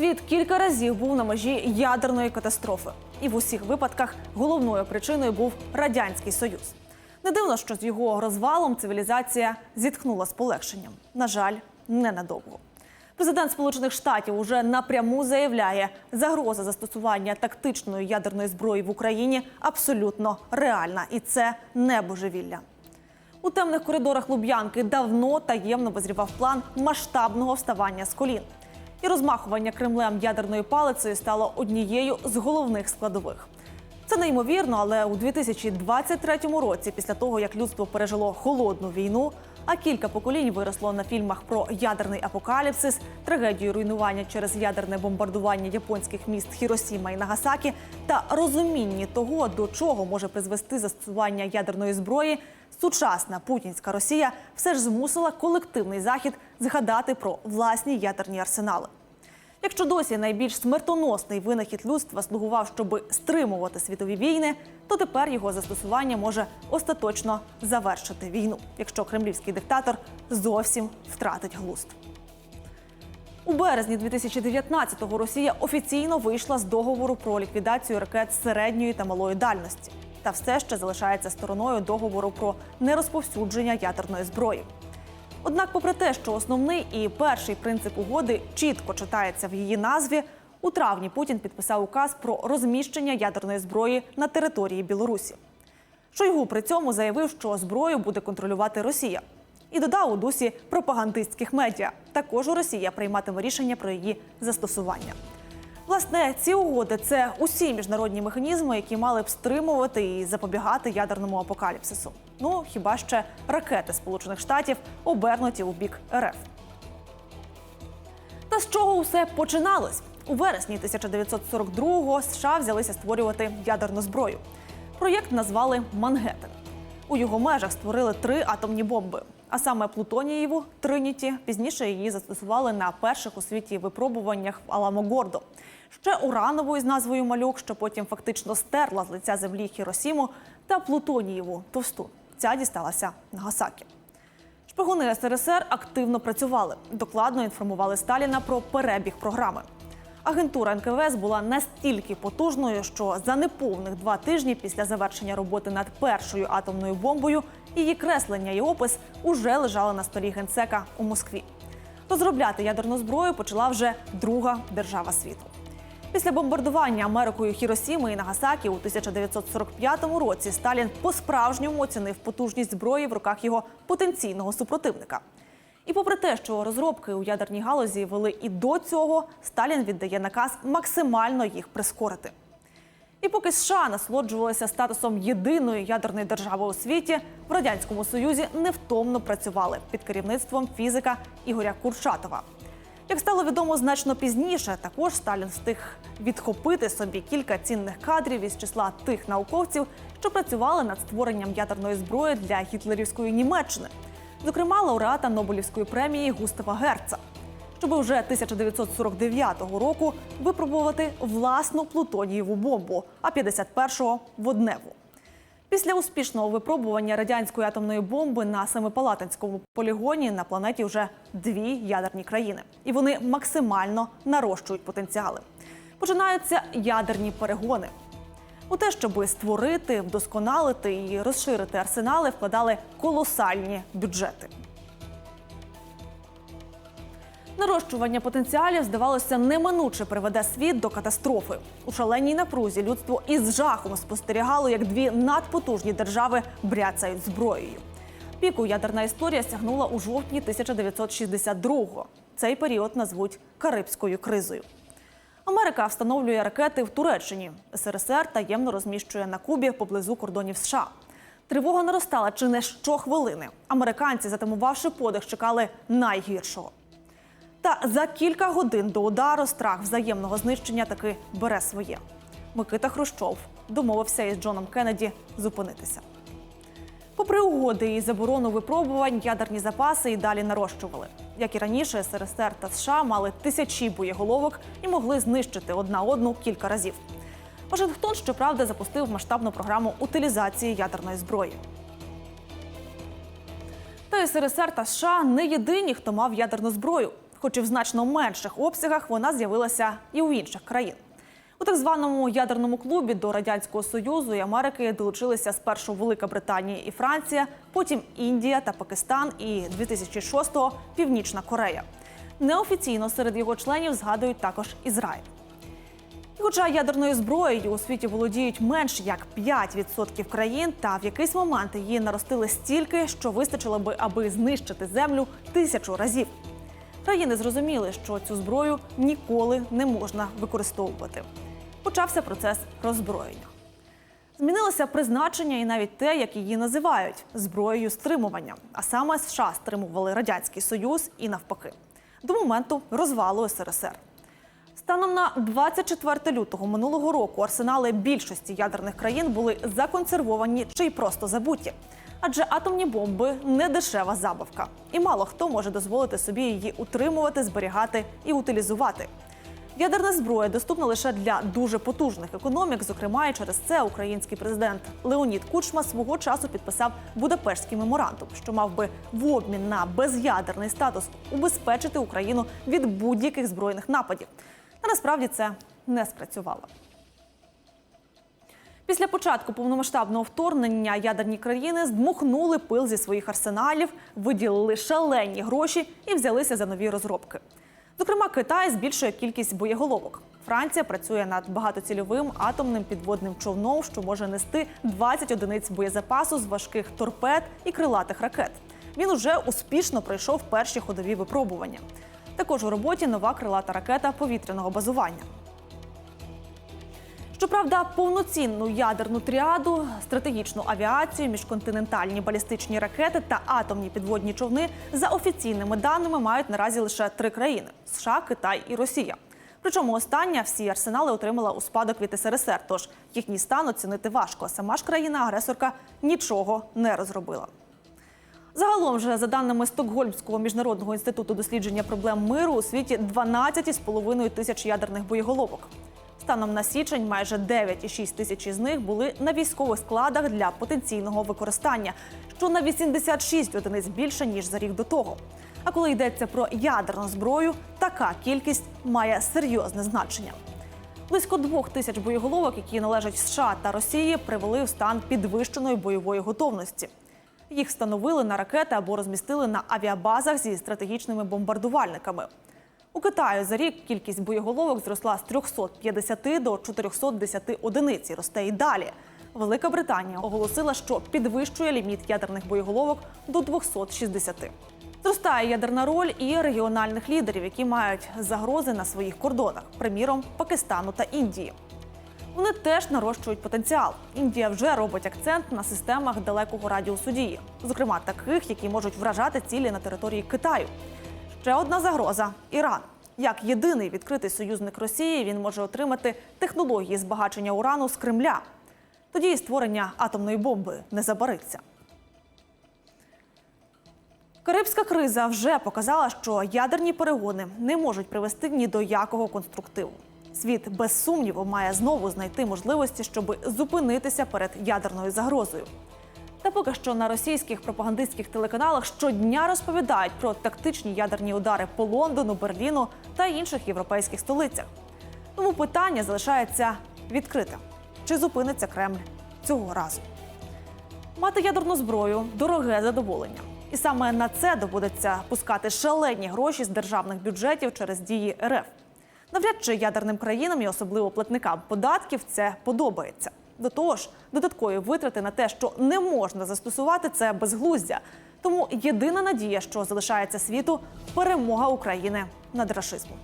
Світ кілька разів був на межі ядерної катастрофи, і в усіх випадках головною причиною був радянський союз. Не дивно, що з його розвалом цивілізація зітхнула з полегшенням. На жаль, ненадовго. Президент Сполучених Штатів уже напряму заявляє, загроза застосування тактичної ядерної зброї в Україні абсолютно реальна, і це не божевілля. У темних коридорах Луб'янки давно таємно визрівав план масштабного вставання з колін. І розмахування Кремлем ядерною палицею стало однією з головних складових. Це неймовірно, але у 2023 році, після того як людство пережило холодну війну, а кілька поколінь виросло на фільмах про ядерний апокаліпсис, трагедію руйнування через ядерне бомбардування японських міст Хіросіма і Нагасакі та розумінні того, до чого може призвести застосування ядерної зброї, сучасна путінська Росія все ж змусила колективний захід згадати про власні ядерні арсенали. Якщо досі найбільш смертоносний винахід людства слугував, щоб стримувати світові війни, то тепер його застосування може остаточно завершити війну, якщо кремлівський диктатор зовсім втратить глузд. У березні 2019-го Росія офіційно вийшла з договору про ліквідацію ракет середньої та малої дальності, та все ще залишається стороною договору про нерозповсюдження ядерної зброї. Однак, попри те, що основний і перший принцип угоди чітко читається в її назві, у травні Путін підписав указ про розміщення ядерної зброї на території Білорусі. Шойгу при цьому заявив, що зброю буде контролювати Росія. І додав у дусі пропагандистських медіа. Також у Росія прийматиме рішення про її застосування. Власне, ці угоди це усі міжнародні механізми, які мали б стримувати і запобігати ядерному апокаліпсису. Ну хіба ще ракети Сполучених Штатів обернуті у бік РФ. Та з чого усе починалось? У вересні 1942-го США взялися створювати ядерну зброю. Проєкт назвали Мангеттен. У його межах створили три атомні бомби. А саме Плутонієву Триніті пізніше її застосували на перших у світі випробуваннях в Аламогордо. Ще уранову із назвою Малюк, що потім фактично стерла з лиця землі Хіросіму, та Плутонієву Товсту. Ця дісталася Нагасакі. Шпигуни СРСР активно працювали, докладно інформували Сталіна про перебіг програми. Агентура НКВС була настільки потужною, що за неповних два тижні після завершення роботи над першою атомною бомбою її креслення і опис уже лежали на столі генсека у Москві. Розробляти ядерну зброю почала вже друга держава світу. Після бомбардування Америкою Хіросіми і Нагасакі у 1945 році Сталін по-справжньому оцінив потужність зброї в руках його потенційного супротивника. І попри те, що розробки у ядерній галузі вели і до цього, Сталін віддає наказ максимально їх прискорити. І поки США насолоджувалися статусом єдиної ядерної держави у світі, в радянському союзі невтомно працювали під керівництвом фізика Ігоря Курчатова. Як стало відомо значно пізніше, також Сталін встиг відхопити собі кілька цінних кадрів із числа тих науковців, що працювали над створенням ядерної зброї для гітлерівської Німеччини, зокрема лауреата Нобелівської премії Густава Герца, щоб вже 1949 року випробувати власну плутонієву бомбу, а 51-го – водневу. Після успішного випробування радянської атомної бомби на Семипалатинському полігоні на планеті вже дві ядерні країни, і вони максимально нарощують потенціали. Починаються ядерні перегони. У те, щоб створити, вдосконалити і розширити арсенали, вкладали колосальні бюджети. Нарощування потенціалів, здавалося, неминуче приведе світ до катастрофи. У шаленій напрузі людство із жахом спостерігало, як дві надпотужні держави бряцають зброєю. Піку ядерна історія сягнула у жовтні 1962-го. Цей період назвуть Карибською кризою. Америка встановлює ракети в Туреччині. СРСР таємно розміщує на Кубі поблизу кордонів США. Тривога наростала чи не щохвилини. Американці, затамувавши подих, чекали найгіршого. Та за кілька годин до удару страх взаємного знищення таки бере своє. Микита Хрущов домовився із Джоном Кеннеді зупинитися. Попри угоди і заборону випробувань, ядерні запаси і далі нарощували. Як і раніше, СРСР та США мали тисячі боєголовок і могли знищити одна одну кілька разів. Вашингтон, щоправда, запустив масштабну програму утилізації ядерної зброї. Та СРСР та США не єдині, хто мав ядерну зброю. Хоч і в значно менших обсягах вона з'явилася і у інших країн. У так званому ядерному клубі до радянського союзу і Америки долучилися спершу Велика Британія і Франція, потім Індія та Пакистан, і 2006-го – Північна Корея. Неофіційно серед його членів згадують також Ізраїль. І Хоча ядерною зброєю у світі володіють менш як 5% країн, та в якийсь момент її наростили стільки, що вистачило би, аби знищити землю тисячу разів. Країни зрозуміли, що цю зброю ніколи не можна використовувати. Почався процес роззброєння. Змінилося призначення і навіть те, як її називають зброєю стримування. А саме США стримували радянський союз і навпаки до моменту розвалу СРСР. Станом на 24 лютого минулого року арсенали більшості ядерних країн були законсервовані чи й просто забуті. Адже атомні бомби не дешева забавка, і мало хто може дозволити собі її утримувати, зберігати і утилізувати. Ядерна зброя доступна лише для дуже потужних економік. Зокрема, і через це український президент Леонід Кучма свого часу підписав Будапештський меморандум, що мав би в обмін на без'ядерний статус убезпечити Україну від будь-яких збройних нападів. Та насправді це не спрацювало. Після початку повномасштабного вторгнення ядерні країни здмухнули пил зі своїх арсеналів, виділили шалені гроші і взялися за нові розробки. Зокрема, Китай збільшує кількість боєголовок. Франція працює над багатоцільовим атомним підводним човном, що може нести 20 одиниць боєзапасу з важких торпед і крилатих ракет. Він уже успішно пройшов перші ходові випробування. Також у роботі нова крилата ракета повітряного базування. Щоправда, повноцінну ядерну тріаду, стратегічну авіацію, міжконтинентальні балістичні ракети та атомні підводні човни за офіційними даними мають наразі лише три країни: США, Китай і Росія. Причому остання всі арсенали отримала у спадок від СРСР, тож їхній стан оцінити важко. Сама ж країна-агресорка нічого не розробила. Загалом же, за даними Стокгольмського міжнародного інституту дослідження проблем миру, у світі 12,5 тисяч ядерних боєголовок. Станом на січень майже 9,6 тисяч із них були на військових складах для потенційного використання, що на 86 одиниць більше ніж за рік до того. А коли йдеться про ядерну зброю, така кількість має серйозне значення. Близько двох тисяч боєголовок, які належать США та Росії, привели в стан підвищеної бойової готовності. Їх встановили на ракети або розмістили на авіабазах зі стратегічними бомбардувальниками. У Китаю за рік кількість боєголовок зросла з 350 до 410 одиниць і росте і далі. Велика Британія оголосила, що підвищує ліміт ядерних боєголовок до 260. Зростає ядерна роль і регіональних лідерів, які мають загрози на своїх кордонах, приміром Пакистану та Індії. Вони теж нарощують потенціал. Індія вже робить акцент на системах далекого радіусу дії, зокрема таких, які можуть вражати цілі на території Китаю. Ще одна загроза Іран. Як єдиний відкритий союзник Росії, він може отримати технології збагачення урану з Кремля. Тоді і створення атомної бомби не забариться. Карибська криза вже показала, що ядерні перегони не можуть привести ні до якого конструктиву. Світ без сумніву має знову знайти можливості, щоб зупинитися перед ядерною загрозою. Та поки що на російських пропагандистських телеканалах щодня розповідають про тактичні ядерні удари по Лондону, Берліну та інших європейських столицях. Тому питання залишається відкритим: чи зупиниться Кремль цього разу? Мати ядерну зброю дороге задоволення. І саме на це доводиться пускати шалені гроші з державних бюджетів через дії РФ. Навряд чи ядерним країнам і особливо платникам податків це подобається. До того ж, додаткові витрати на те, що не можна застосувати, це безглуздя. Тому єдина надія, що залишається світу перемога України над рашизмом.